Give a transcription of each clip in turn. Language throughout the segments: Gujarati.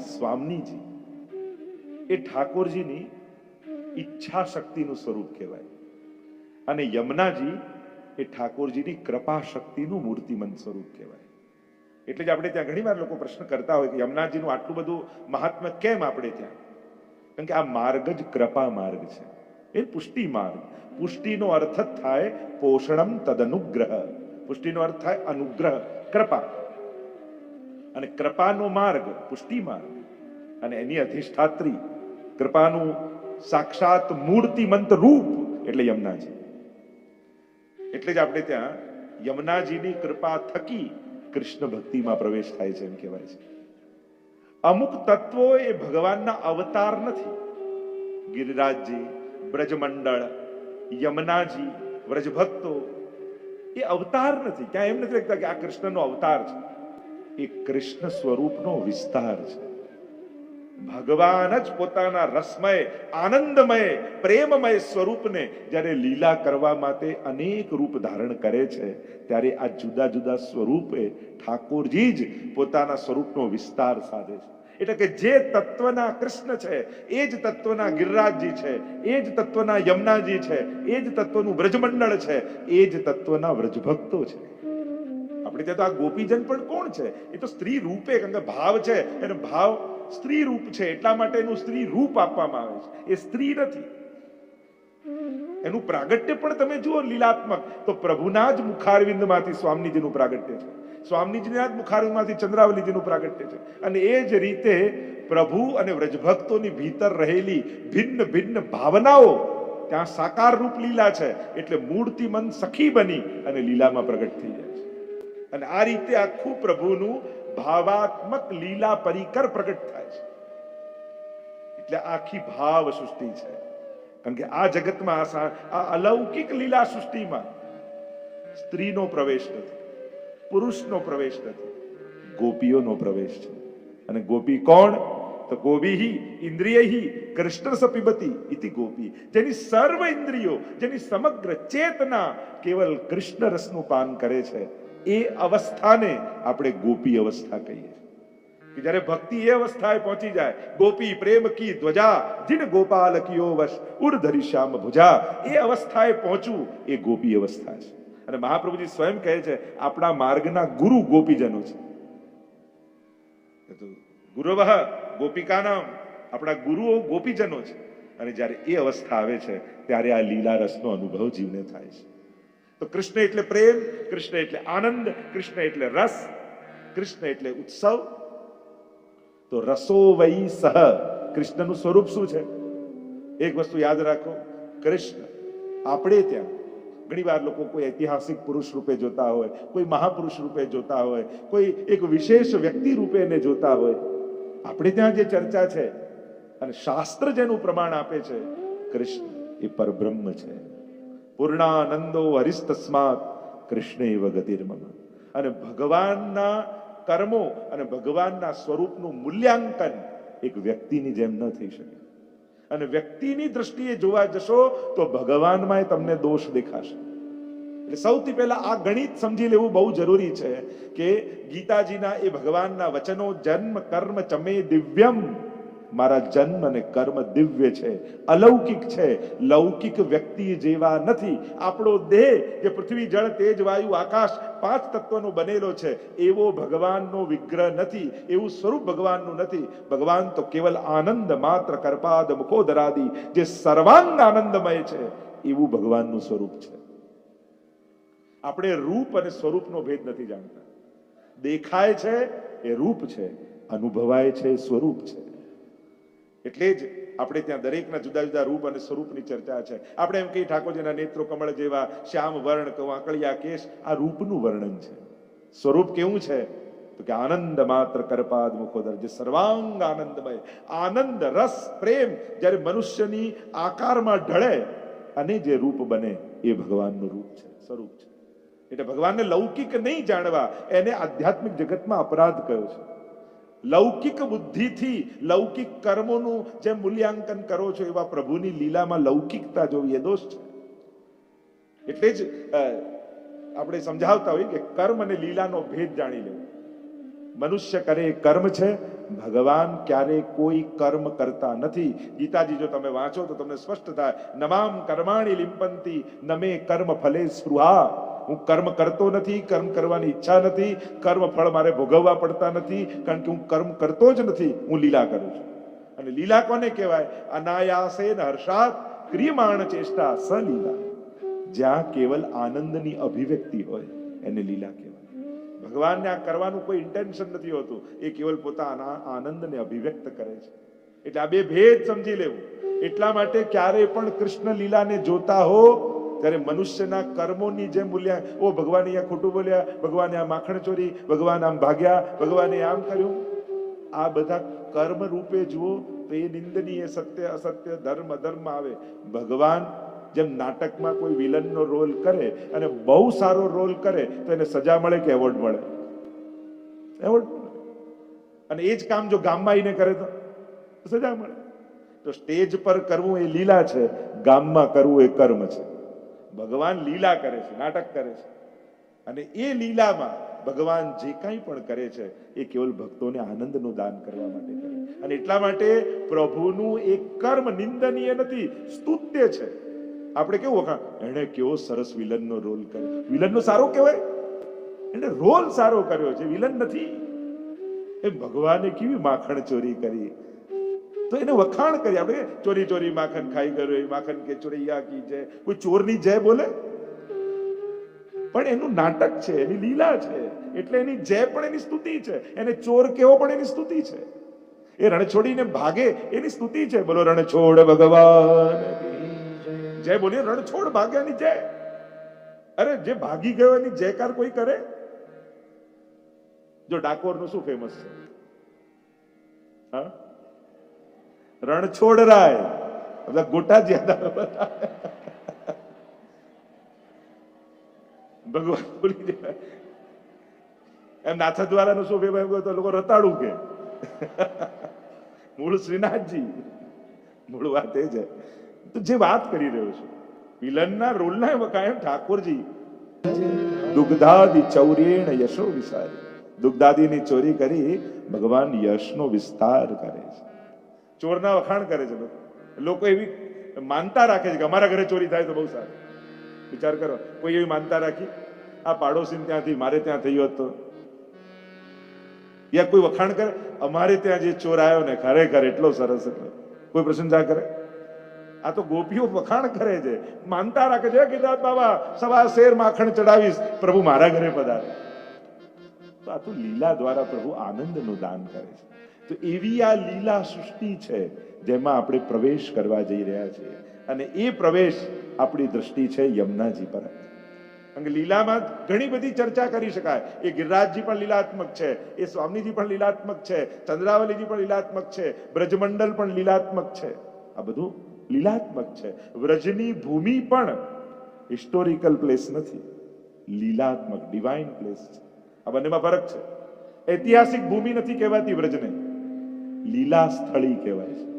સ્વામીજી, એ ઠાકોરજીની ઈચ્છા શક્તિનું સ્વરૂપ કહેવાય. અને યમુનાજી એ ઠાકોરજીની કૃપા શક્તિનું મૂર્તિમંત સ્વરૂપ કહેવાય. એટલે જ આપણે ત્યાં ઘણી વાર લોકો પ્રશ્ન કરતા હોય કે યમુનાજીનું આટલું બધું મહાત્મ્ય કેમ આપણે ત્યાં? કારણ કે આ માર્ગ જ કૃપા માર્ગ છે. એ પુષ્ટિ માર્ગ. પુષ્ટિનો અર્થ થાય પોષણમ તદનુગ્રહ. પુષ્ટિનો અર્થ થાય અનુગ્રહ, કૃપા. અને કૃપાનો માર્ગ, પુષ્ટિ માર્ગ. અને એની અધિષ્ઠાત્રી, કૃપાનું સાક્ષાત મૂર્તિમંત રૂપ એટલે યમુનાજી. એટલે જ આપણે ત્યાં યમુનાજીની કૃપા થકી કૃષ્ણ ભક્તિમાં પ્રવેશ થાય છે એમ કહેવાય છે. અમુક તત્વો એ ભગવાનના અવતાર નથી. ગિરિરાજજી, બ્રજમંડળ, યમુનાજી, વ્રજભક્તો એ અવતાર નથી. ક્યાં એમ નથી લખતા કે આ કૃષ્ણનો અવતાર છે. એ કૃષ્ણ સ્વરૂપનો વિસ્તાર છે. ભગવાન જ પોતાના રસમય, આનંદમય, પ્રેમમય સ્વરૂપને જ્યારે લીલા કરવા માટે અનેક રૂપ ધારણ કરે છે, ત્યારે આ જુદા જુદા સ્વરૂપે ઠાકોરજી જ પોતાના સ્વરૂપનો વિસ્તાર સાધે છે. એટલે કે જે તત્વના કૃષ્ણ છે, એ જ તત્વના ગિરિરાજજી છે, એ જ તત્વના યમુનાજી છે, એ જ તત્વનું વ્રજમંડળ છે, એ જ તત્વના વ્રજભક્તો છે. ત્યાં તો આ ગોપીજન પણ કોણ છે? એ તો સ્ત્રી રૂપે, કારણ કે ભાવ છે એનો ભાવ સ્ત્રી રૂપ છે, એટલા માટે એનું સ્ત્રી રૂપ આપવામાં આવે છે. એ સ્ત્રી નથી. એનું પ્રાગટ્ય પણ તમે જુઓ લીલાત્મક. તો પ્રભુના જ મુખારવિંદમાંથી સ્વામીજીનું પ્રાગટ્ય છે. સ્વામીજીના જ મુખારવિંદમાંથી ચંદ્રાવલીજીનું પ્રાગટ્ય છે. અને એ જ રીતે પ્રભુ અને વ્રજભક્તોની ભીતર રહેલી ભિન્ન ભિન્ન ભાવનાઓ ત્યાં સાકાર રૂપ લીલા છે. એટલે મૂર્તિમંત સખી બની અને લીલામાં પ્રગટ થઈ જાય છે. અને આ રીતે આખું પ્રભુનું ભાવાત્મક લીલા પરિકર પ્રગટ થાય છે. એટલે આખી ભાવ સૃષ્ટિ છે. કારણ કે આ જગતમાં, આ અલૌકિક લીલા સૃષ્ટિમાં સ્ત્રીનો પ્રવેશ નથી, પુરુષનો પ્રવેશ નથી, ગોપીઓનો પ્રવેશ છે. અને ગોપી કોણ? તો ગોપી ઇન્દ્રિય કૃષ્ણ સપિબતી ઇતિ ગોપી. જેની સર્વ ઇન્દ્રિયો, જેની સમગ્ર ચેતના કેવલ કૃષ્ણ રસનું પાન કરે છે એ અવસ્થાને આપણે ગોપી અવસ્થા કહીએ. કે જ્યારે ભક્તિ એ અવસ્થાએ પહોંચી જાય, ગોપી પ્રેમ કી ધ્વજા, જીન ગોપાલ કિયો વશ ઉર્ધરી શ્યામ ભુજા, એ અવસ્થાએ પહોંચવું એ ગોપી અવસ્થા છે. અને મહાપ્રભુજી સ્વયં કહે છે, આપણા માર્ગના ગુરુ ગોપીજનો છે. ગુરવ ગોપિકાનામ, આપણા ગુરુઓ ગોપીજનો છે. અને જ્યારે એ અવસ્થા આવે છે, ત્યારે આ લીલા રસનો અનુભવ જીવને થાય છે. તો કૃષ્ણ એટલે પ્રેમ, કૃષ્ણ એટલે આનંદ, કૃષ્ણ એટલે રસ, કૃષ્ણ એટલે ઉત્સવ. તો રસો વૈ સહ. કૃષ્ણનું સ્વરૂપ શું છે? એક વસ્તુ યાદ રાખો, કૃષ્ણ આપણે ત્યાં ઘણી વાર લોકો કોઈ ઐતિહાસિક પુરુષ રૂપે જોતા હોય, કોઈ મહાપુરુષ રૂપે જોતા હોય, કોઈ એક વિશેષ વ્યક્તિ રૂપે એને જોતા હોય. આપણે ત્યાં જે ચર્ચા છે અને શાસ્ત્ર જેનું પ્રમાણ આપે છે, કૃષ્ણ એ પરબ્રહ્મ છે. પૂર્ણાનંદો હરિસ્તસ્માત કૃષ્ણ એવ ગતિર્મમ. અને ભગવાનના કર્મો અને ભગવાનના સ્વરૂપનું મૂલ્યાંકન એક વ્યક્તિની જેમ ન થઈ શકે. અને વ્યક્તિની દ્રષ્ટિએ જોવા જશો તો ભગવાનમાં તમને દોષ દેખાશે. એટલે સૌથી પહેલા આ ગણિત સમજી લેવું બહુ જરૂરી છે કે ગીતાજીના એ ભગવાનના વચનો જન્મ, કર્મ, ચમે, દિવ્યમ મારા જન્મ અને કર્મ દિવ્ય છે, અલૌકિક છે. લૌકિક વ્યક્તિ જેવા નથી. આપણો દેહ જે પૃથ્વી, જળ, તેજ, વાયુ, આકાશ પાંચ તત્વનો બનેલો છે, એવો ભગવાનનો વિગ્રહ નથી, એવું સ્વરૂપ ભગવાનનું નથી. ભગવાન તો કેવલ આનંદ માત્ર કરપાદ મુખોદરાદી, જે સર્વાંગ આનંદમય છે, એવું ભગવાનનું સ્વરૂપ છે. આપણે રૂપ અને સ્વરૂપનો ભેદ નથી જાણતા. દેખાય છે એ રૂપ છે, અનુભવાય છે સ્વરૂપ છે. એટલે જ આપણે ત્યાં દરેકના જુદા જુદા રૂપ અને સ્વરૂપની ચર્ચા છે. આપણે એમ કહીએ, ઠાકોરજીના નેત્રો કમળ જેવા શ્યામ, વર્ણ વાંકળિયા કેશ, આ રૂપનું વર્ણન છે. સ્વરૂપ કેવું છે? તો કે આનંદ માત્ર કરપાદ મુખોદર, જે સર્વાંગ આનંદમય, આનંદ રસ, પ્રેમ, જ્યારે મનુષ્યની આકારમાં ઢળે અને જે રૂપ બને એ ભગવાનનું રૂપ છે, સ્વરૂપ છે. એટલે ભગવાનને લૌકિક નહીં જાણવા, એને આધ્યાત્મિક જગતમાં અપરાધ કયો છે? લૌકિક બુદ્ધિથી લૌકિક કર્મોનું જે મૂલ્યાંકન કરો છો એવા પ્રભુની લીલામાં લૌકિકતા જોવી એ દોષ છે એટલે જ આપણે સમજાવતા હોઈએ કે કર્મ અને લીલાનો ભેદ જાણી લેવો. મનુષ્ય કરે કર્મ છે, ભગવાન ક્યારે કોઈ કર્મ કરતા નથી. ગીતાજી જો તમે વાંચો તો તમને સ્પષ્ટ થાય, નમામ કર્માણી લિંપંતી, નમે કર્મ ફલે સ્પૃહા. હું કર્મ કરતો નથી, કર્મ કરવાની ઈચ્છા નથી, કર્મ ફળ મારે ભોગવવા પડતા નથી, કારણ કે હું કર્મ કરતો જ નથી, હું લીલા કરું છું. અને લીલા કોને કહેવાય? અનાયાસે હર્ષાત, ક્રિયમાણ ચેષ્ટા સલીલા જ્યાં કેવલ આનંદની અભિવ્યક્તિ હોય, એને લીલા કહેવાય. ભગવાનને આ કરવાનું કોઈ ઇન્ટેન્શન નથી હોતું. એ કેવલ પોતાના આનંદને અભિવ્યક્ત કરે છે. એટલે આ બે ભેદ સમજી લેવું. એટલા માટે ક્યારે પણ કૃષ્ણ લીલાને જોતા હો ત્યારે મનુષ્યના કર્મોની જે મૂલ્યા ઓ ભગવાન, અહીંયા ખોટું બોલ્યા, ભગવાને આ માખણ ચોરી, ભગવાન આમ ભાગ્યા, ભગવાને આમ કર્યું. આ બધા કર્મ રૂપે જુઓ તો એ નિંદનીય સત્ય, અસત્ય, ધર્મ, અધર્મ આવે. ભગવાન જેમ નાટકમાં કોઈ વિલનનો રોલ કરે અને બહુ સારો રોલ કરે, તો એને સજા મળે કે એવોર્ડ મળે? એવોર્ડ અને એ જ કામ જો ગામમાં આવીને કરે તો સજા મળે. તો સ્ટેજ પર કરવું એ લીલા છે, ગામમાં કરવું એ કર્મ છે. ભગવાન લીલા કરે છે, નાટક કરે છે. અને એ લીલામાં ભગવાન જે કાંઈ પણ કરે છે, એ કેવલ ભક્તોને આનંદનું દાન કરવા માટે કરે. અને એટલા માટે પ્રભુનું એક કર્મ નિંદનીય નથી, સ્તુત્ય છે. આપણે કેવું વખાણ એણે કેવો સરસ વિલનનો રોલ કર્યો. વિલનનો સારો કહેવાય? એને રોલ સારો કર્યો છે, વિલન નથી. એ ભગવાને કેવી માખણ ચોરી કરી? તો એને વખાણ કરી. આપણે ચોરી ચોરી માખણ ખાઈ ગયો, એ માખણ કે ચોરૈયા કી જય કોઈ ચોરની જય બોલે? પણ એનું નાટક છે, એની લીલા છે. એટલે એની જય પણ એની સ્તુતિ છે. એને ચોર કેવો પણ એની સ્તુતિ છે. એ રણછોડીને ભાગે, એની સ્તુતિ છે. બોલો રણછોડ ભગવાન. જય. બોલીએ રણછોડ ભાગ્યાની જય. અરે, જે ભાગી ગયો એની જયકાર કોઈ કરે? જો ડાકોરનું શું ફેમસ છે? હા? રણછોડ રાય બધા ગોટા જ ભગવાન બોલી જાય એમ નાથા દ્વારાનું શું ભાઈ તો લોકો રતાડું કે મૂળ શ્રીનાથજી મૂળ વાત એ છે તો જે વાત કરી રહ્યો છું વિલનના રોલના કાયમ ઠાકોરજી દુગ્ધાદી ચૌરેણ યશો વિશાર દુગ્ધાદી ની ચોરી કરી ભગવાન યશનો વિસ્તાર કરે છે ચોરના વખાણ કરે છે લોકો એવી માનતા રાખે છે કે અમારા ઘરે ચોરી થાય તો બહુ સારું. વિચાર કરો, કોઈ એવી માનતા રાખી? આ પાડોશી ત્યાંથી, મારે ત્યાં થયું હતું યા કોઈ વખાણ કરે? અમારે ત્યાં જે ચોર આવ્યો ને, ખરેખર એટલો સરસ એટલે કોઈ પ્રશંસા કરે? આ તો ગોપીઓ વખાણ કરે છે. માનતા રાખે છે ગીરનાથ બાબા સવા શેર માખણ ચડાવીશ પ્રભુ મારા ઘરે પધારે. તો આ તો લીલા દ્વારા પ્રભુ આનંદનું દાન કરે છે. તો એવી આ લીલા સૃષ્ટિ છે જેમાં આપણે પ્રવેશ કરવા જઈ રહ્યા છીએ. અને એ પ્રવેશ આપણી દ્રષ્ટિ છે યમુનાજી પર. કે લીલામાં ઘણી બધી ચર્ચા કરી શકાય. એ ગિરિરાજજી પણ લીલાત્મક છે, એ સ્વામીજી પણ લીલાત્મક છે, ચંદ્રાવલીજી પણ લીલાત્મક છે, બ્રજમંડલ પણ લીલાત્મક છે. આ બધું લીલાત્મક છે. વ્રજની ભૂમિ પણ હિસ્ટોરિકલ પ્લેસ નથી. લીલાત્મક ડિવાઇન પ્લેસ છે. આ બંનેમાં ફરક છે. ઐતિહાસિક ભૂમિ નથી કહેવાતી વ્રજને. લીલા સ્થળી કહેવાય છે.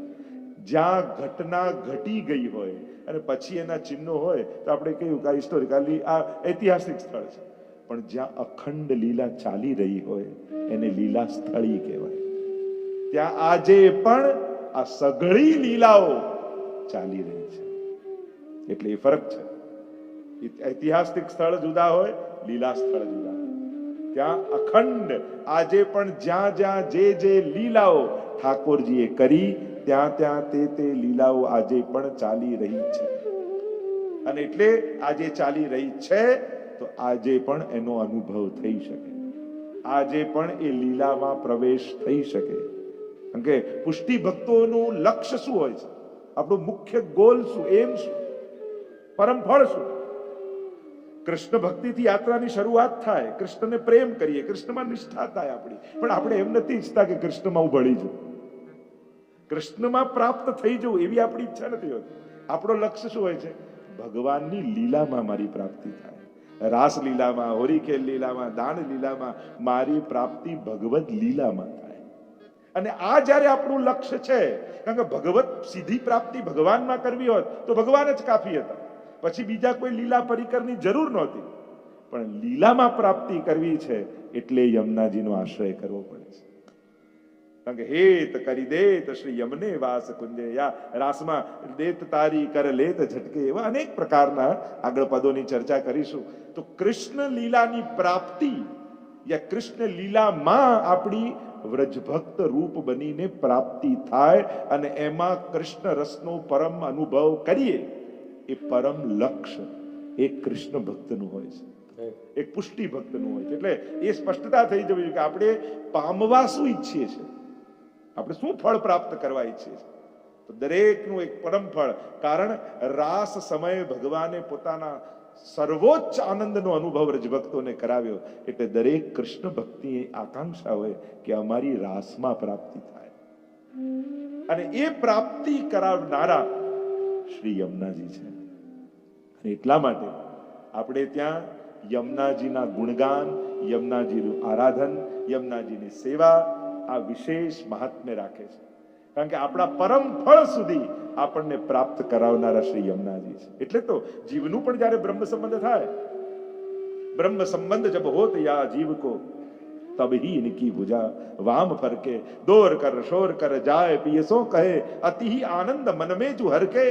જ્યાં ઘટના ઘટી ગઈ હોય અને પછી એના ચિહ્નો હોય, તો આપણે કહ્યું કે આ હિસ્ટોરિકલી આ ઐતિહાસિક સ્થળ છે. પણ જ્યાં અખંડ લીલા ચાલી રહી હોય, એને લીલા સ્થળી કહેવાય. ત્યાં આજે પણ આ સઘળી લીલાઓ ચાલી રહી છે. એટલે એ ફરક છે. ઐતિહાસિક સ્થળ જુદા હોય લીલા સ્થળ જુદા. ત્યાં અખંડ, આજે પણ જ્યાં જ્યાં જે જે લીલાઓ ઠાકોરજીએ કરી, ત્યાં ત્યાં તે તે લીલાઓ આજે પણ ચાલી રહી છે. અને એટલે આજે ચાલી રહી છે, તો આજે પણ એનો અનુભવ થઈ શકે. આજે પણ એ લીલામાં પ્રવેશ થઈ શકે. કારણ કે પુષ્ટિ ભક્તોનું લક્ષ્ય શું હોય છે? આપણું મુખ્ય ગોલ શું? એમ શું? પરમ ફળ શું? કૃષ્ણ ભક્તિથી યાત્રાની શરૂઆત થાય. કૃષ્ણને પ્રેમ કરીએ. કૃષ્ણમાં નિષ્ઠા થાય આપણી. પણ આપણે એમ નથી ઈચ્છતા કે કૃષ્ણમાં હું ભળી જઉં. કૃષ્ણમાં પ્રાપ્ત થઈ જવું એવી આપણી ઈચ્છા નથી હોતી. આપણો લક્ષ્ય શું હોય છે? ભગવાનની લીલામાં મારી પ્રાપ્તિ થાય. રાસ લીલામાં હોરીખેલ લીલામાં, દાન લીલામાં મારી પ્રાપ્તિ ભગવદ લીલામાં થાય. અને આ જ્યારે આપણું લક્ષ્ય છે, કારણ કે ભગવત સીધી પ્રાપ્તિ ભગવાનમાં કરવી હોત તો ભગવાન જ કાફી હતા. પછી બીજા કોઈ લીલા પરિકરની જરૂર નહોતી. પણ લીલામાં પ્રાપ્તિ કરવી છે એટલે યમુનાજીનો આશ્રય કરવો પડે છે. કારણ કે હેત કરી દેત શ્રી યમને વાસ કુંજે યા રાસમાં દેત તારી કર લેત ઝટકે એવા અનેક પ્રકારના આગળ પદોની ચર્ચા કરીશું. તો કૃષ્ણ લીલાની પ્રાપ્તિ યા કૃષ્ણ લીલામાં આપણી વ્રજભક્ત રૂપ બનીને પ્રાપ્તિ થાય અને એમાં કૃષ્ણ રસનો પરમ અનુભવ કરીએ. એ પરમ લક્ષ્ય એ કૃષ્ણ ભક્તનું હોય છે. એક પુષ્ટિ ભક્તનું હોય છે. એટલે એ સ્પષ્ટતા થઈ જવી જોઈએ કે આપણે પામવા શું ઈચ્છીએ છીએ? આપણે શું ફળ પ્રાપ્ત કરવા ઈચ્છીએ છીએ? તો દરેકનું એક પરમ ફળ. કારણ રાસ સમયે ભગવાને પોતાના સર્વોચ્ચ આનંદનો અનુભવ રજભક્તોને કરાવ્યો. એટલે દરેક કૃષ્ણ ભક્તિની આકાંક્ષા હોય કે અમારી રાસમાં પ્રાપ્તિ થાય. અને એ પ્રાપ્તિ કરાવનારા શ્રી યમુનાજી છે. અને એટલા માટે આપણે ત્યાં યમુનાજીના ગુણગાન, યમુનાજીનું આરાધન, યમુનાજીની સેવા આ વિશેષ મહાત્મ્ય રાખે છે. કારણ કે આપણા પરમ ફળ સુધી આપણને પ્રાપ્ત કરાવનારા શ્રી યમુનાજી છે. એટલે તો જીવનું પણ જ્યારે બ્રહ્મ સંબંધ થાય બ્રહ્મ સંબંધ જબ હોત યા જીવ को तब ही इनकी भुजा वाम फरके दौर कर शोर कर जाए पियसो કહે અતિ ही आनंद मन में जो हर के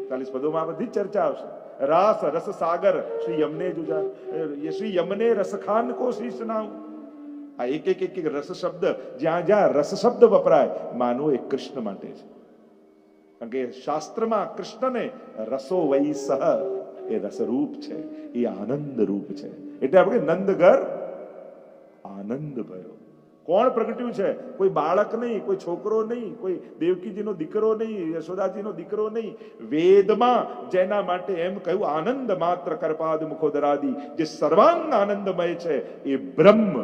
એકતાલીસ પદોમાં આ બધી જ ચર્ચા આવશે રાસ રસ સાગર શ્રી યમને જુજા એ શ્રી યમને રસખાન કો શીશ નામ આ એક એક એક એક રસ શબ્દ જ્યાં જ્યાં રસ શબ્દ વપરાય માનો એ કૃષ્ણ માટે છે કારણ કે શાસ્ત્રમાં કૃષ્ણને રસો વૈ સહ એ રસરૂપ છે એ આનંદ રૂપ છે એટલે આપણે નંદઘર આનંદ ભયો કોણ પ્રગટ્યું છે? કોઈ બાળક નહીં, કોઈ છોકરો નહીં, કોઈ દેવકીજીનો દીકરો નહીં, યશોદાજીનો દીકરો નહીં. વેદમાં જેના માટે એમ કહ્યું, આનંદ માત્ર કરપાદ મુખોદરાદી. જે સર્વાંગ આનંદમય છે, એ બ્રહ્મ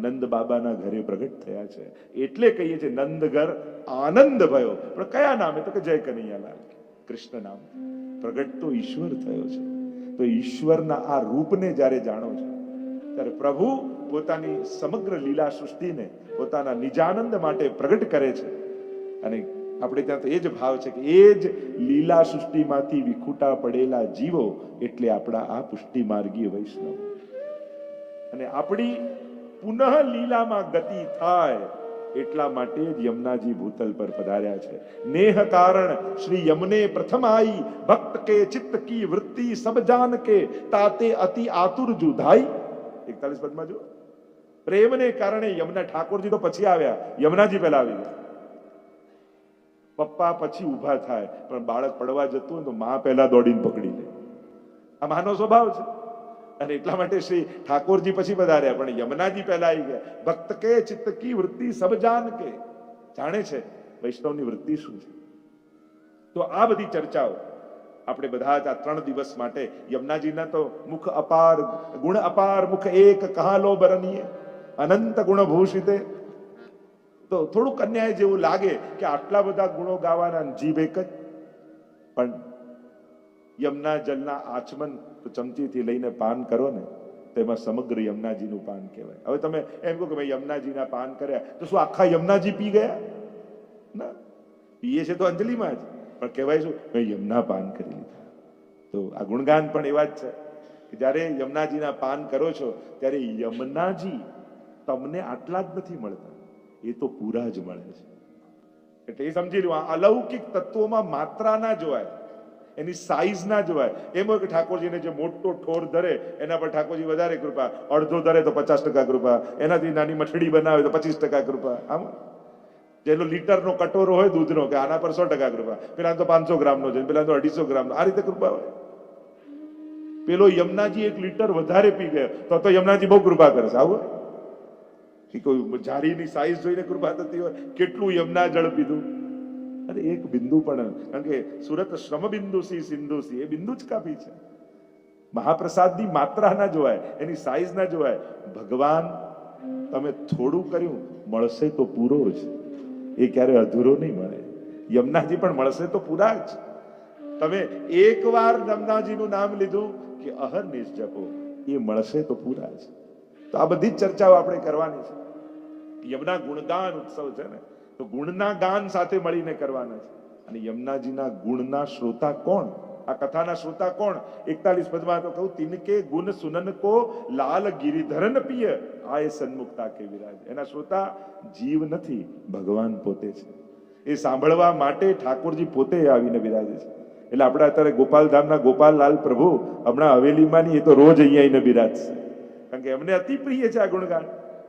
નંદ બાબાના ઘરે પ્રગટ થયા છે. એટલે કહીએ છીએ, નંદઘર આનંદ ભયો. પણ કયા નામે? તો કે જય કનૈયાલાલ. કૃષ્ણ નામ. પ્રગટ તો ઈશ્વર થયો છે. તો ઈશ્વરના આ રૂપને જ્યારે જાણો છો, ત્યારે પ્રભુ પોતાની સમગ્ર લીલા સૃષ્ટિને પોતાના નિજાનંદ માટે પ્રગટ કરે છે. અને આપણે ત્યાં તો એ જ ભાવ છે કે એ જ લીલા સૃષ્ટિમાંથી વિખૂટા પડેલા જીવો એટલે આપણા આ પુષ્ટિ માર્ગીય વૈષ્ણવ. અને આપણી પુનઃ લીલામાં ગતિ થાય એટલા માટે જ યમુનાજી ભૂતલ પર પધાર્યા છે. નેહ કારણ શ્રી યમને પ્રથમ આઈ ભક્ત કે ચિત્ત કી વૃત્તિ સબ જાન કે, તાતે અતિ આતુર જુધાઈ. એકતાલીસ પદમાં જો પ્રેમને કારણે યમુના ઠાકોરજી તો પછી આવ્યા. યમુનાજી પહેલા આવી ગયા. પપ્પા પછી ઊભા થાય, પણ બાળક પડવા જતું હોય તો માં પહેલા દોડીને પકડી લે. આ માનો સ્વભાવ છે. અને એટલા માટે શ્રી ઠાકોરજી પછી વધાર્યા, પણ યમુનાજી પહેલા આવી ગયા. ભક્ત કે, ચિત્ત કી વૃત્તિ સબ જાન કે? જાણે છે વૈષ્ણવની વૃત્તિ શું છે? તો આ બધી ચર્ચાઓ આપણે બધા જ આ ત્રણ દિવસ માટે યમુનાજીના તો મુખ અપાર, ગુણ અપાર, મુખ એક કહાલો બરનીય. અનંત ગુણભૂષિતે. તો થોડુંક અન્યાય જેવું લાગે કે આટલા બધા ગુણો ગાવાના જીભ એક જ. પણ યમના જલના આચમન તો ચમચીથી લઈને પાન કરો ને, તેમાં સમગ્ર યમનાજીનું પાન કહેવાય. હવે તમે એમ કહો કે ભાઈ યમનાજીના પાન કર્યા, તો શું આખા યમનાજી પી ગયા? ના, પીએ છે તો અંજલિમાં જ. પણ કહેવાય શું? મેં યમના પાન કરી લીધા. તો આ ગુણગાન પણ એવા જ છે કે જ્યારે યમનાજીના પાન કરો છો, ત્યારે યમુનાજી તમને આટલા જ નથી મળતા. એ તો પૂરા જ મળે છે. એટલે એ સમજી લો અલૌકિક તત્વોમાં માત્રા ના જોવાય એની સાઈઝ ના જોવાય એમ હોય કે ઠાકોરજીને જે મોટો ઠોર ધરે, એના પર ઠાકોરજી વધારે કૃપા. અડધો ધરે તો પચાસ ટકા કૃપા. એનાથી નાની મઠડી બનાવે તો પચીસ ટકા કૃપા. આમ જેનો લીટરનો કટોરો હોય દૂધનો, કે આના પર સો ટકા કૃપા. પેલા તો પાંચસો ગ્રામનો છે પેલા તો અઢીસો ગ્રામનો. આ રીતે કૃપા હોય. પેલો યમુનાજી એક લીટર વધારે પી ગયો, તો તો યમુનાજી બહુ કૃપા કરશે આવું કે કોઈ જારીની સાઈઝ જોઈને કૃપા થતી હોય, કેટલું યમના જળ પીધું? અને એક બિંદુ પણ, કારણ કે સુરત શ્રમ બિંદુ સી, સિંધુ સી, એ બિંદુ જ કાપી છે. મહાપ્રસાદની માત્રા ના જોવાય, એની સાઈઝ ના જોવાય. ભગવાન, તમે થોડું કર્યું, મળશે તો પૂરો જ. એ ક્યારે અધૂરો નહીં મળે. યમુનાજી પણ મળશે તો પૂરા જ. તમે એકવાર યમુનાજીનું નામ લીધું કે અહર્નિશ જપો એ મળશે તો પૂરા જ. તો આ બધી જ ચર્ચાઓ આપણે કરવાની છે. યમના ગુણગાન ઉત્સવ છે ને, તો ગુણના ગાન સાથે મળીને કરવાના છે. અને યમુનાજીના ગુણના શ્રોતા કોણ? આ કથાના શ્રોતા કોણ? એકતાલીસ પદમાં તો કહું, તિનકે ગુણ સુનન કો લાલ ગિરિધરન પિય. આ એ સન્મુખતા કે વિરાજ એના શ્રોતા જીવ નથી, ભગવાન પોતે છે. એ સાંભળવા માટે ઠાકોરજી પોતે આવીને બિરાજે છે. એટલે આપણે અત્યારે ગોપાલધામના ગોપાલલાલ પ્રભુ હમણાં હવેલીમાં નહીં એ તો રોજ અહીંયા આવીને બિરાજશે. કારણ કે એમને અતિ પ્રિય છે આ ગુણગાન.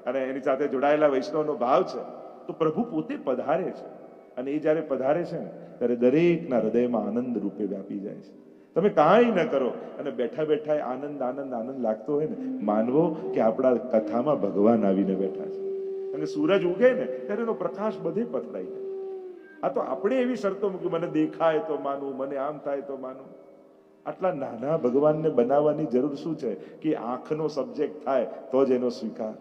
અને એની સાથે જોડાયેલા વૈષ્ણવનો ભાવ છે. તો પ્રભુ પોતે પધારે છે. અને એ જ્યારે પધારે છે ને, ત્યારે દરેકના હૃદયમાં આનંદ રૂપે વ્યાપી જાય છે. તમે કાંઈ ન કરો. અને બેઠા બેઠા આનંદ આનંદ આનંદ લાગતો હોય ને, માનવો કે આપણા કથામાં ભગવાન આવીને બેઠા છે. અને સૂરજ ઉગે ને, ત્યારે એનો પ્રકાશ બધે પથરાઈ જાય. આ તો આપણે એવી શરતો મૂકી, મને દેખાય તો માનવું મને આમ થાય તો માનવું આટલા નાના ભગવાનને બનાવવાની જરૂર શું છે? કે આંખનો સબ્જેક્ટ થાય, તો જ એનો સ્વીકાર.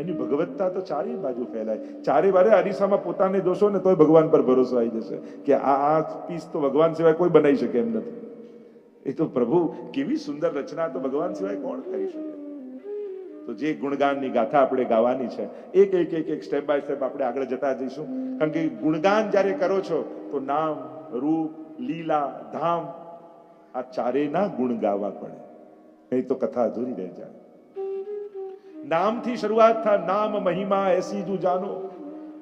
એની ભગવત્તા તો ચારે બાજુ ફેલાય. ચારે બારે અરીસામાં પોતાને જોશો ને તોય ભગવાન પર ભરોસો આવી જશે. કે આ આ પીસ તો ભગવાન સિવાય કોઈ બનાવી શકે એમ નથી. એ તો પ્રભુ, કેવી સુંદર રચના તો ભગવાન સિવાય કોણ કરી શકે? તો જે ગુણગાનની ગાથા આપણે ગાવાની છે, એક એક એક એક સ્ટેપ બાય સ્ટેપ આપણે આગળ જતા જઈશું. કારણ કે ગુણગાન જ્યારે કરો છો, તો નામ, રૂપ, લીલા, ધામ આ ચારેયના ગુણ ગાવા પડે. નહીં તો કથા અધૂરી રહી જાય. નામથી શરૂઆત થા, નામ મહિમા એસી જુ જાનો.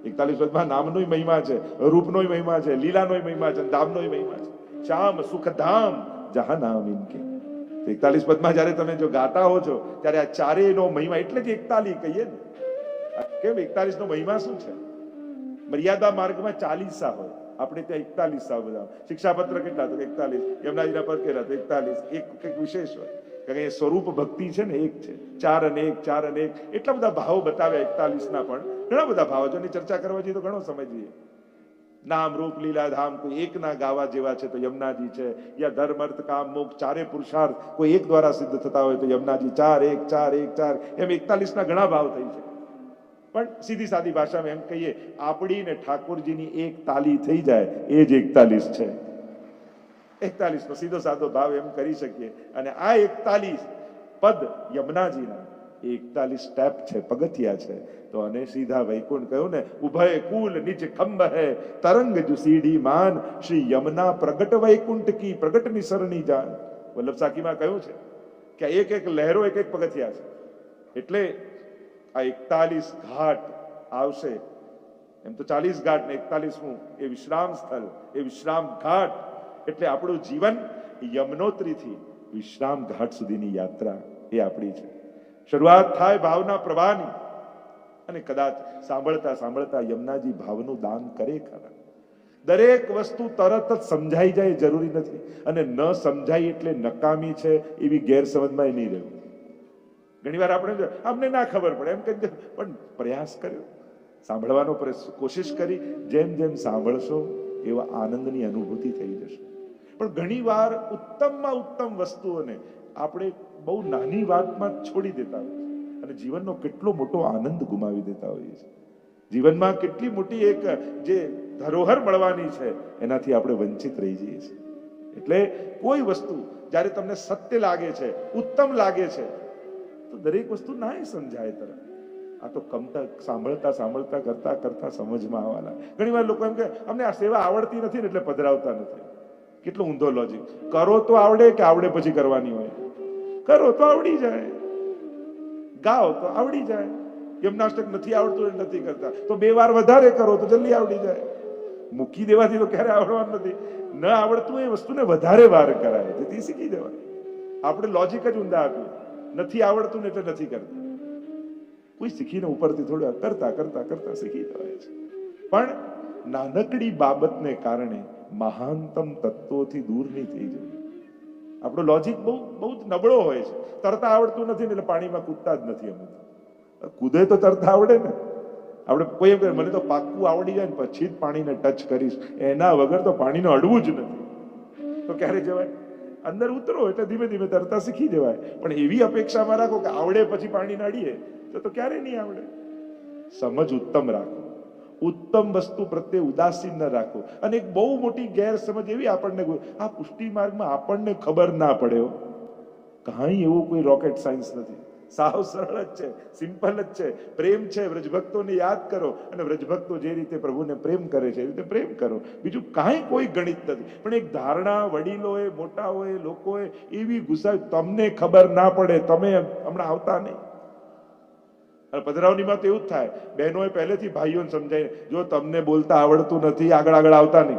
એકતાલીસ પદમાં નામનો મહિમા છે રૂપનો મહિમા છે લીલાનો મહિમા છે ધામનો મહિમા છે. શામ સુખ ધામ જહા નામ ઇનકે એકતાલીસ પદમાં જ્યારે તમે જો ગાતા હો છો, ત્યારે આ ચારેયનો મહિમા, એટલે જ એકતાલી કહીએ ને. કેમ? એકતાલીસ નો મહિમા શું છે? મર્યાદા માર્ગમાં ચાલીસા હોય. આપણે ત્યાં એકતાલીસ સાવ બધા. શિક્ષાપત્ર કેટલા તો એકતાલીસ. યમુનાજીના પર કેટલા તો એકતાલીસ. એક કંઈક વિશેષ હોય. કારણ કે સ્વરૂપ ભક્તિ છે ને એક છે. ચાર અને એક, ચાર અને એક. એટલા બધા ભાવ બતાવ્યા એકતાલીસ ના પણ. ઘણા બધા ભાવ છે. એની ચર્ચા કરવા જઈએ તો ઘણો સમજીએ નામ, રૂપ, લીલા, ધામ કોઈ એક ના ગાવા જેવા છે તો યમુનાજી છે. યા ધર્મ, અર્થ, કામ, મોક્ષ, ચારે પુરુષાર્થ કોઈ એક દ્વારા સિદ્ધ થતા હોય તો યમુનાજી ચાર, એક ચાર એક, ચાર. એમ એકતાલીસ ના ઘણા ભાવ થઈ છે. પણ સીધી સાદી ભાષામાં એમ કહીએ આપણી ને ઠાકોરજીની એક તાલી થઈ જાય, એ જ એકતાલીસ છે. એકતાલીસ નો સીધો સાદો ભાવ એમ કરી શકીએ. અને આ એકતાલીસ પદ યમુનાજીના એકતાલીસ સ્ટેપ છે, પગથિયા છે. તો અને સીધા વૈકુંઠ કહ્યું ને, ઉભય કુલ નિજ ખંભ હે, તરંગ જુ માન, શ્રી યમુના પ્રગટ વૈકુંઠ કી પ્રગટની સરણી જાન. વલ્લભ સાકીમાં કહ્યું છે કે એક એક લહેરો, એક એક પગથિયા છે. એટલે આ એકતાલીસ ઘાટ આવશે. એમ તો ચાલીસ ઘાટ ને એકતાલીસમું એ વિશ્રામ સ્થળ, એ વિશ્રામ ઘાટ. એટલે આપણું જીવન યમનોત્રીથી વિશ્રામ ઘાટ સુધીની યાત્રા એ આપણી છે. શરૂઆત થાય ભાવના પ્રવાહની અને કદાચ સાંભળતા સાંભળતા યમુનાજી ભાવનું દાન કરે ખરા. દરેક વસ્તુ તરત જ સમજાઈ જાય, જરૂરી નથી. અને ન સમજાય એટલે નકામી છે એવી ગેરસમજમાં નહીં રહેવું. ઘણી વાર આપણે અમને ના ખબર પડે. એમ કહી પણ પ્રયાસ કર્યો. સાંભળવાનો કોશિશ કરી. જેમ જેમ સાંભળશો, એવા આનંદની અનુભૂતિ થઈ જશે. પણ ઘણી વાર ઉત્તમમાં ઉત્તમ વસ્તુઓને આપણે બહુ નાની વાતમાં છોડી દેતા હોઈએ છીએ. અને જીવનનો કેટલો મોટો આનંદ ગુમાવી દેતા હોઈએ છીએ. જીવનમાં કેટલી મોટી એક, જે ધરોહર મળવાની છે, એનાથી આપણે વંચિત રહી જઈએ છીએ. એટલે કોઈ વસ્તુ જ્યારે તમને સત્ય લાગે છે, ઉત્તમ લાગે છે તો દરેક વસ્તુ ના સમજાય તરફ આ તો કમતા, સાંભળતા સાંભળતા, કરતા કરતા સમજમાં આવવાના. ઘણી વાર લોકો એમ કે, અમને આ સેવા આવડતી નથી ને એટલે પધરાવતા નથી. કેટલો ઊંધો લોજિક કરો તો આવડે કે આવડે પછી કરવાની હોય? કરો તો આવડી જાય. ગાઓ તો આવડી જાય. યમનાષ્ટક નથી આવડતું નથી કરતા. તો બે વાર વધારે કરો તો જલ્દી આવડી જાય. મૂકી દેવાથી તો ક્યારે આવડવાનું નથી. ન આવડતું એ વસ્તુને વધારે વાર કરાય. જેથી શીખી દેવાય આપણે લોજિક જ ઊંધા આપ્યું નથી આવડતું ને એટલે નથી કરતા. કોઈ શીખીને ઉપરથી થોડું કરતા કરતા કરતા શીખી જવાય છે. પણ નાનકડી બાબતને કારણે મહાનતમ તત્વોથી દૂર નહીં થઈ જવું. આપણો લોજિક બહુ બહુ નબળો હોય છે. તરતા આવડતું નથી ને એટલે પાણીમાં કૂદતા જ નથી અમે કૂદે તો તરતા આવડે ને. આપણે કોઈ એમ મને તો પાક્કું આવડી જાય ને, પછી જ પાણીને ટચ કરીશ. એના વગર તો પાણીને અડવું જ નથી. તો ક્યારે જવાય? અંદર ઉતરો એટલે ધીમે ધીમે તરતા શીખી જવાય. પણ એવી અપેક્ષામાં રાખો કે આવડે પછી પાણી નાડીએ તો તો ક્યારે નહીં આવડે? સમજ ઉત્તમ રાખો. ઉત્તમ વસ્તુ પ્રત્યે ઉદાસીન ન રાખો. અને એક બહુ મોટી ગેરસમજ એવી આપણને આ પુષ્ટિ માર્ગમાં આપણને ખબર ના પડે કાંઈ એવું કોઈ રોકેટ સાયન્સ નથી. સાવ સરળ જ છે, સિમ્પલ જ છે. પ્રેમ છે, વ્રજભક્તોને યાદ કરો અને વ્રજભક્તો જે રીતે પ્રભુને પ્રેમ કરે છે, એ રીતે પ્રેમ કરો. બીજું કાંઈ કોઈ ગણિત નથી. પણ એક ધારણા વડીલોએ, મોટાઓએ, લોકોએ એવી ગુસાવી તમને ખબર ના પડે, તમે હમણાં આવતા નહીં. અને પધરાવણીમાં તો એવું જ થાય. બહેનોએ પહેલેથી ભાઈઓને સમજાય જો તમને બોલતા આવડતું નથી, આગળ આગળ આવતા નહીં.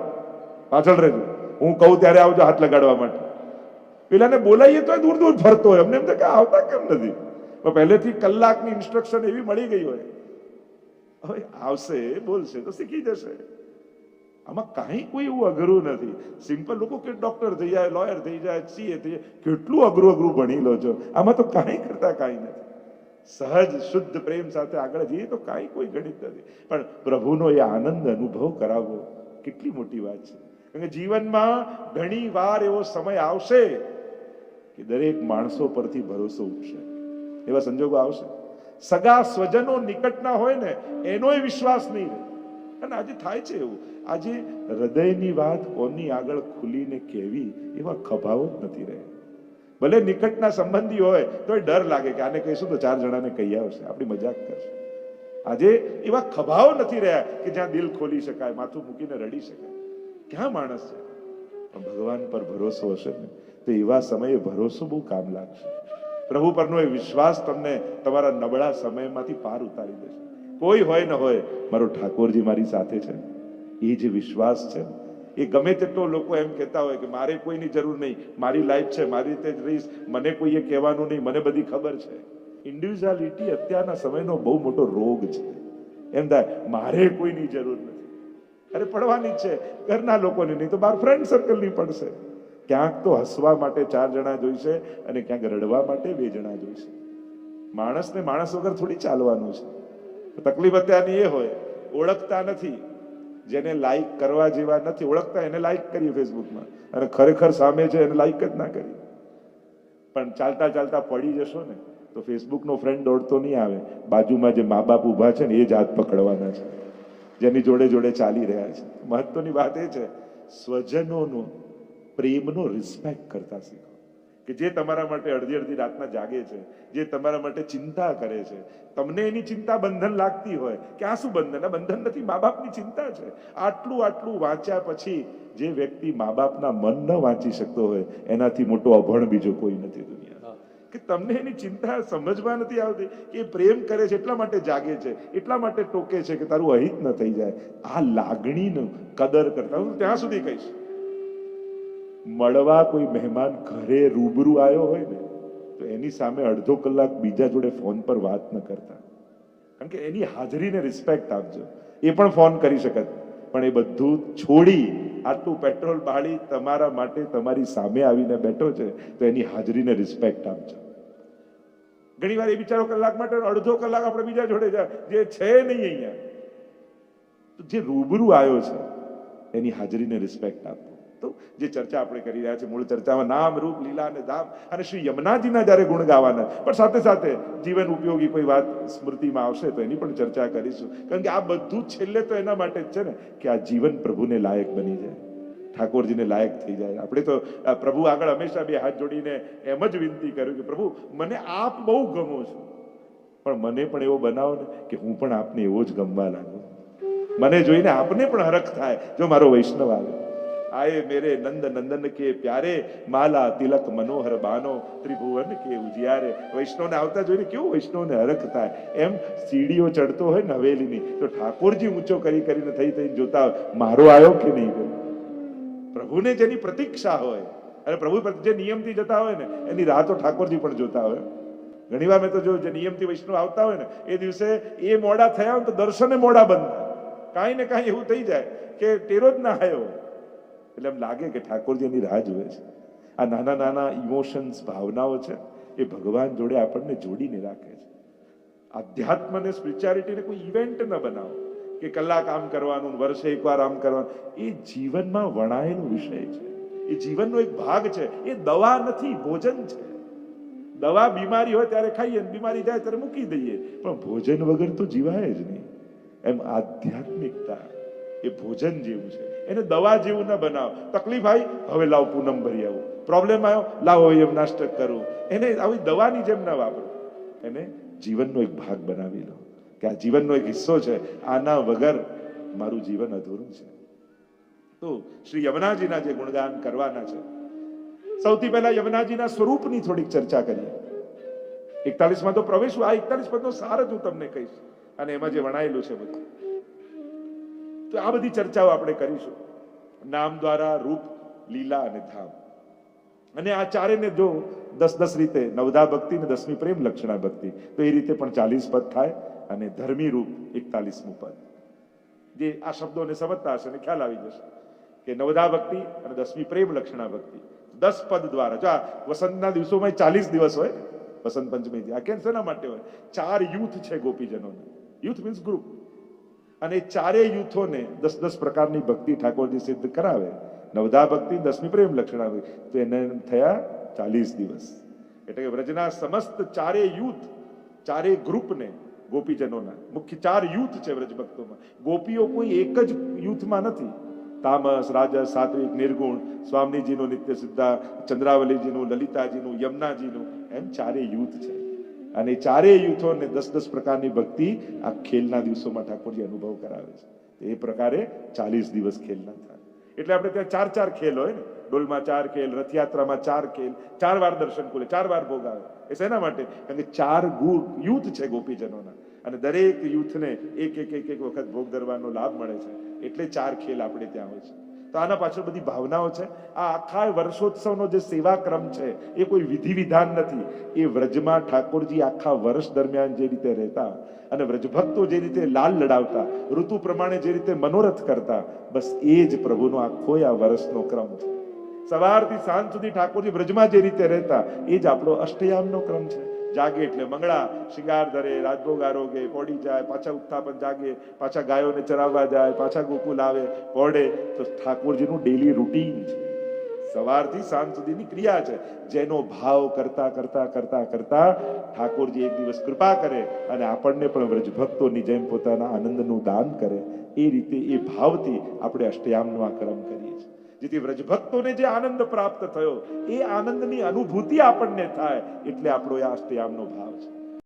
પાછળ રહેજો. હું કહું ત્યારે આવજો હાથ લગાડવા માટે. પેલાને બોલાવીએ તો દૂર દૂર ફરતો હોય. અમને એમ થાય કે આવતા કેમ નથી? પહેલેથી કલાકની ઇન્સ્ટ્રક્શન એવી મળી ગઈ હોય. હવે આવશે, બોલશે, તો શીખી જશે. આમાં કાંઈ કોઈ એવું અઘરું નથી. સિમ્પલ લોકો કે ડોક્ટર થઈ જાય લોયર થઈ જાય સીએ થઈ જાય, કેટલું અઘરું અઘરું ભણી લો છો. આમાં તો કાંઈ કરતા કાંઈ નથી. સહજ, શુદ્ધ પ્રેમ સાથે આગળ જઈએ તો કાંઈ કોઈ ગણિત નથી. પણ પ્રભુનો એ આનંદ અનુભવ કરાવવો કેટલી મોટી વાત છે. કારણ કે જીવનમાં ઘણી વાર એવો સમય આવશે કે દરેક માણસો પરથી ભરોસો ઉઠશે એવા સંજોગો આવશે. સગા સ્વજનો નિકટના હોય ને, એનોય વિશ્વાસ નહીં રહે. અને આજે થાય છે એવું. આજે હૃદયની વાત કોની આગળ ખુલીને કહેવી એવા ખભાવો જ નથી રહ્યા ભલે નિકટના સંબંધી હોય તો ડર લાગે કે આને કહીશું તો ચાર જણાને કહી આવશે. આપણી મજાક કરશે. આજે એવા ખભાવ નથી રહ્યા કે જ્યાં દિલ ખોલી શકાય, માથું મૂકીને રડી શકાય. ક્યાં માણસ છે? ભગવાન પર ભરોસો હશે ને, તો એવા સમયે ભરોસો બહુ કામ લાગશે. પ્રભુ પરનો એ વિશ્વાસ તમને તમારા નબળા સમયમાંથી પાર ઉતારી દેશે. કોઈ હોય ન હોય, મારો ઠાકોરજી મારી સાથે છે. એ જે વિશ્વાસ છે, એ ગમે તેટલો લોકો એમ કહેતા હોય કે મારે કોઈની જરૂર નહીં, મારી લાઈફ છે, મારી રીતે જ રહીશ, મને કોઈએ કહેવાનું નહીં, મને બધી ખબર છે. ઇન્ડિવિજ્યુઆલિટી અત્યારના સમયનો બહુ મોટો રોગ છે. એમ થાય, મારે કોઈની જરૂર નથી. અરે, પડવાની જ છે. ઘરના લોકોની નહીં તો બાર ફ્રેન્ડ સર્કલની પડશે. ક્યાંક તો હસવા માટે ચાર જણા જોઈશે અને ક્યાંક રડવા માટે બે જણા જોઈશે. માણસને માણસ વગર થોડી ચાલવાનું છે. તકલીફ અત્યારની એ હોય, ઓળખતા નથી, જેને લાઈક કરવા જેવા નથી, ઓળખતા એને લાઈક કરીએ ફેસબુકમાં અને ખરેખર સામે છે એને લાઈક જ ના કરી પણ ચાલતા ચાલતા પડી જશો ને, તો ફેસબુકનો ફ્રેન્ડ દોડતો નહીં આવે. બાજુમાં જે મા બાપ ઊભા છે ને, એ જ હાથ પકડવાના છે. જેની જોડે જોડે ચાલી રહ્યા છે. મહત્વની વાત એ છે, સ્વજનોનો પ્રેમનો રિસ્પેક્ટ કરતા શીખો. કે જે તમારા માટે અડધી અડધી રાતના જાગે છે જે તમારા માટે ચિંતા કરે છે તમને એની ચિંતા બંધન લાગતી હોય કે આ શું બંધન? આ બંધન નથી મા બાપની ચિંતા છે. આટલું આટલું વાંચ્યા પછી જે વ્યક્તિ મા બાપના મન ન વાંચી શકતો હોય એનાથી મોટો અભણ બીજો કોઈ નથી દુનિયા કે તમને એની ચિંતા સમજવા નથી આવતી કે એ પ્રેમ કરે છે એટલા માટે જાગે છે એટલા માટે ટોકે છે કે તારું અહિત ન થઈ જાય. આ લાગણીનું કદર કરતા હું ત્યાં સુધી કહીશ. મળવા કોઈ મહેમાન ઘરે રૂબરૂ આવ્યો હોય ને, તો એની સામે અડધો કલાક બીજા જોડે ફોન પર વાત ન કરતા. કારણ કે એની હાજરીને રિસ્પેક્ટ આપજો. એ પણ ફોન કરી શકત. પણ એ બધું છોડી આટલું પેટ્રોલ બાળી તમારા માટે તમારી સામે આવીને બેઠો છે, તો એની હાજરીને રિસ્પેક્ટ આપજો. ઘણી વાર એ બિચારો કલાક માટે અડધો કલાક આપણે બીજા જોડે જાય. જે છે નહીં અહીંયા. જે રૂબરૂ આવ્યો છે, એની હાજરીને રિસ્પેક્ટ આપો. તો જે ચર્ચા આપણે કરી રહ્યા છીએ. મૂળ ચર્ચામાં નામ, રૂપ, લીલા અને ધામ અને શ્રી યમુનાજીના જ્યારે ગુણ ગાવાના. પણ સાથે સાથે જીવન ઉપયોગી કોઈ વાત સ્મૃતિમાં આવશે તો એની પણ ચર્ચા કરીશું. કારણ કે આ બધું છેલ્લે તો એના માટે જ છે ને, કે આ જીવન પ્રભુને લાયક બની જાય. ઠાકોરજીને લાયક થઈ જાય. આપણે તો પ્રભુ આગળ હંમેશા બે હાથ જોડીને એમ જ વિનંતી કર્યું કે પ્રભુ, મને આપ બહુ ગમો છો. પણ મને પણ એવો બનાવો ને કે હું પણ આપને એવો જ ગમવા લાગુ. મને જોઈને આપને પણ હરખ થાય, જો મારો વૈષ્ણવ આવે. આયે મેરે નંદ નંદન કે પ્યારે માલા તિલક મનોહર બાનો ત્રિભુવન કે ઉજિયારે વૈષ્ણવને આવતા જોઈને કેવું વૈષ્ણવને હરખ થાય એમ સીડીઓ ચડતો હોય ને હવેલીની તો ઠાકોરજી ઊંચો કરી કરીને થઈ થઈ જોતા મારો આવ્યો કે નહીં પ્રભુને જેની પ્રતીક્ષા હોય, અને પ્રભુ જે નિયમથી જતા હોય ને, એની રાહ તો ઠાકોરજી પણ જોતા હોય. ઘણી વાર મેં તો જો જે નિયમથી વૈષ્ણવ આવતા હોય ને, એ દિવસે એ મોડા થયા તો દર્શને મોડા બંધ કાંઈ ને કાંઈ એવું થઈ જાય કે ટેરો જ ના આવ્યો એટલે એમ લાગે કે ઠાકોરજી એની રાહ જુએ છે. આ નાના નાના ઇમોશન્સ ભાવનાઓ છે, એ ભગવાન જોડે આપણને જોડીને રાખે છે. આધ્યાત્મને સ્પિરિચ્યુઆલિટીને કોઈ ઇવેન્ટ ન બનાવો કે કલાક આમ કરવાનું, વર્ષે એકવાર આમ કરવાનું. એ જીવનમાં વણાયેલો વિષય છે. એ જીવનનો એક ભાગ છે. એ દવા નથી, ભોજન છે. દવા બીમારી હોય ત્યારે ખાઈએ ને બીમારી જાય ત્યારે મૂકી દઈએ. પણ ભોજન વગર તો જીવાય જ નહીં. એમ આધ્યાત્મિકતા. એ ભોજન જેવું છે. એને દવા જેવું ન બનાવ. તકલીફ આવી, હવે લાવ પૂનમ ભરી આવું. પ્રોબ્લેમ આવ્યો, લાવો એમ નાસ્ટક કરું. એને આવી દવાની જેમ ના વાપરો. એને જીવનનો એક ભાગ બનાવી લો. કે આ જીવનનો એક હિસ્સો છે. આના વગર મારું જીવન અધૂરું છે. તો શ્રી યમુનાજીના જે ગુણગાન કરવાના છે. સૌથી પહેલા યમુનાજીના સ્વરૂપની થોડીક ચર્ચા કરીએ. એકતાલીસમાં તો પ્રવેશ, આ એકતાલીસ પદનો સાર જ હું તમને કહીશ. અને એમાં જે વણાયેલું છે બધું. તો આ બધી ચર્ચાઓ આપણે કરીશું. નામ દ્વારા, રૂપ, લીલા અને ધામ. અને આ ચારેને જો દસ દસ રીતે નવધા ભક્તિ ને દસમી પ્રેમ લક્ષણા ભક્તિ, તો એ રીતે પણ ચાલીસ પદ થાય અને ધર્મી રૂપ એકતાલીસમું પદ. જે આ શબ્દોને સમજતા હશે અને ખ્યાલ આવી જશે કે નવધા ભક્તિ અને દસમી પ્રેમ લક્ષણા ભક્તિ. દસ પદ દ્વારા, જો આ વસંતના દિવસોમાં ચાલીસ દિવસ હોય, વસંત પંચમી આ શેના માટે હોય? ચાર યુથ છે ગોપીજનોના. Youth means group. અને ચારે યુથોને દસ દસ પ્રકારની ભક્તિ ઠાકોરજી સિદ્ધ કરાવે. નવધા ભક્તિ, દસમી પ્રેમ લક્ષણ આવે તો એને થયા ચાલીસ દિવસ. એટલે કે વ્રજના સમસ્ત ચારેય યુથ ચારેય ગ્રુપને ગોપીજનોના, મુખ્ય ચાર યુથ છે વ્રજ ભક્તોમાં. ગોપીઓ કોઈ એક જ યુથમાં નથી. તામસ, રાજસ, સાત્વિક, નિર્ગુણ, સ્વામીજીનું નિત્ય સિદ્ધા ચંદ્રાવલીજીનું, લલિતાજીનું, યમુનાજીનું, એમ ચારે યુથ છે. અને ચારેય યુથોને દસ દસ પ્રકારની ભક્તિ આ ખેલના દિવસોમાં ઠાકોરજી અનુભવ કરાવે છે. એ પ્રકારે ચાલીસ દિવસ ખેલના થાય. એટલે આપણે ત્યાં ચાર ચાર ખેલ હોય ને. ડોલમાં ચાર ખેલ, રથયાત્રામાં ચાર ખેલ, ચાર વાર દર્શન ખુલે, ચાર વાર ભોગ આવે. એ શેના માટે? કારણ કે ચાર ગુણ યુથ છે ગોપીજનોના. અને દરેક યુથને એક એક એક એક વખત ભોગ ધરવાનો લાભ મળે છે. એટલે ચાર ખેલ આપણે ત્યાં હોય છે. તો આના પાછળ બધી ભાવનાઓ છે. આ આખા વર્ષોત્સવનો જે સેવા ક્રમ છે, એ કોઈ વિધિ વિધાન નથી. એ વ્રજમાં ઠાકોરજી આખા વર્ષ દરમિયાન જે રીતે રહેતા અને વ્રજભક્તો જે રીતે લાલ લડાવતા, ઋતુ પ્રમાણે જે રીતે મનોરથ કરતા, બસ એ જ પ્રભુનો આખો આ વર્ષનો ક્રમ છે. સવારથી સાંજ સુધી ઠાકોરજી વ્રજમાં જે રીતે રહેતા, એ જ આપણો અષ્ટયામનો ક્રમ છે. જાગે એટલે મંગળા, શિંગાર ધરે રાજભોગ આરોગે પોડી જાય, પાછા ઉત્થાપન જાગે, પાછા ગાયોને ચરાવવા જાય, પાછા ગોકુલ આવે, પોડે, તો ઠાકોરજીનું ડેલી રૂટીન છે. સવારથી સાંજ સુધીની ક્રિયા છે. જેનો ભાવ કરતા કરતા કરતા કરતા ઠાકોરજી એક દિવસ કૃપા કરે અને આપણને પણ વ્રજભક્તોની જેમ પોતાના આનંદનું દાન કરે. એ રીતે એ ભાવથી આપણે અષ્ટયામનો આ ક્રમ કરીએ. જેથી વ્રજભક્તોને જે આનંદ પ્રાપ્ત થયો, એ આનંદની અનુભૂતિ આપણને થાય, એટલે આપણો આ અષ્ટયામનો ભાવ છે.